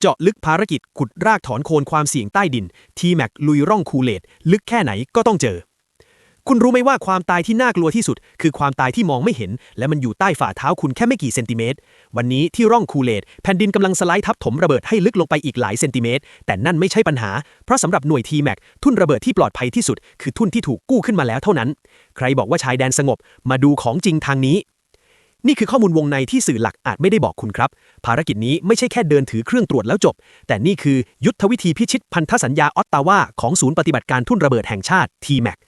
เจาะลึกภารกิจขุดรากถอนโคนความเสี่ยงใต้ดิน ทีแม็กลุยร่องคูเลตลึกแค่ไหนก็ต้องเจอ คุณรู้ไหมว่าความตายที่น่ากลัวที่สุด คือความตายที่มองไม่เห็น และมันอยู่ใต้ฝ่าเท้าคุณแค่ไม่กี่เซนติเมตร วันนี้ที่ร่องคูเลตแผ่นดินกำลังสไลด์ทับถมระเบิดให้ลึกลงไปอีกหลายเซนติเมตร แต่นั่นไม่ใช่ปัญหา เพราะสำหรับหน่วยทีแม็กทุ่นระเบิดที่ปลอดภัยที่สุด คือทุ่นที่ถูกกู้ขึ้นมาแล้วเท่านั้น ใครบอกว่าชายแดนสงบ มาดูของจริงทางนี้ นี่คือข้อมูลวงในที่สื่อหลักอาจไม่ได้บอกคุณครับ ภารกิจนี้ไม่ใช่แค่เดินถือเครื่องตรวจแล้วจบ แต่นี่คือยุทธวิธีพิชิตพันธสัญญาออตตาวาของศูนย์ปฏิบัติการทุ่นระเบิดแห่งชาติ TMAC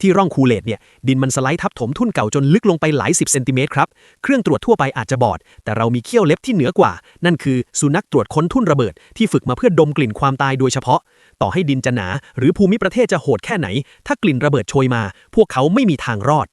ที่ร่องคูเลตเนี่ยดินมันสไลด์ทับถมทุ่นเก่าจนลึกลงไปหลายสิบเซนติเมตรครับ เครื่องตรวจทั่วไปอาจจะบอด แต่เรามีเขี้ยวเล็บที่เหนือกว่า นั่นคือสุนัขตรวจค้นทุ่นระเบิด ที่ฝึกมาเพื่อดมกลิ่นความตายโดยเฉพาะ ต่อให้ดินจะหนา หรือภูมิประเทศจะโหดแค่ไหน ถ้ากลิ่นระเบิดโชยมา พวกเขาไม่มีทางรอด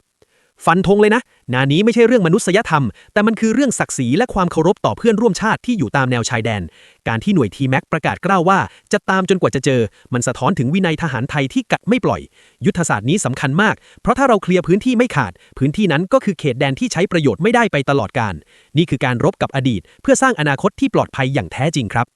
ฟันธงเลยนะ นานี้ไม่ใช่เรื่องมนุษยธรรม แต่มันคือเรื่องศักดิ์ศรีและความเคารพต่อเพื่อนร่วมชาติที่อยู่ตามแนวชายแดน การที่หน่วยทีแม็กประกาศกล้าวว่า จะตามจนกว่าจะเจอ มันสะท้อนถึงวินัยทหารไทยที่กัดไม่ปล่อย ยุทธศาสตร์นี้สำคัญมาก เพราะถ้าเราเคลียร์พื้นที่ไม่ขาด พื้นที่นั้นก็คือเขตแดนที่ใช้ประโยชน์ไม่ได้ไปตลอดการ นี่คือการรบกับอดีต เพื่อสร้างอนาคตที่ปลอดภัยอย่างแท้จริงครับ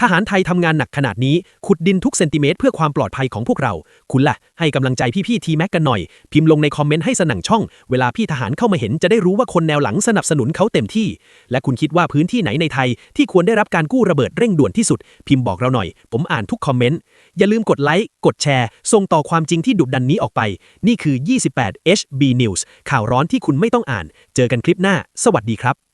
ทหารไทยทำงานหนักขนาดนี้ ขุดดินทุกเซนติเมตรเพื่อความปลอดภัยของพวกเรา คุณล่ะ ให้กำลังใจพี่ๆทีแม็กกันหน่อย พิมพ์ลงในคอมเมนต์ให้สนั่งช่อง เวลาพี่ทหารเข้ามาเห็นจะได้รู้ว่าคนแนวหลังสนับสนุนเขาเต็มที่ และคุณคิดว่าพื้นที่ไหนในไทย ที่ควรได้รับการกู้ระเบิดเร่งด่วนที่สุด พิมพ์บอกเราหน่อย ผมอ่านทุกคอมเมนต์ อย่าลืมกดไลค์ กดแชร์ ส่งต่อความจริงที่ดุดันนี้ออกไป นี่คือ 28 HB News ข่าวร้อนที่คุณไม่ต้องอ่าน เจอกันคลิปหน้า สวัสดีครับ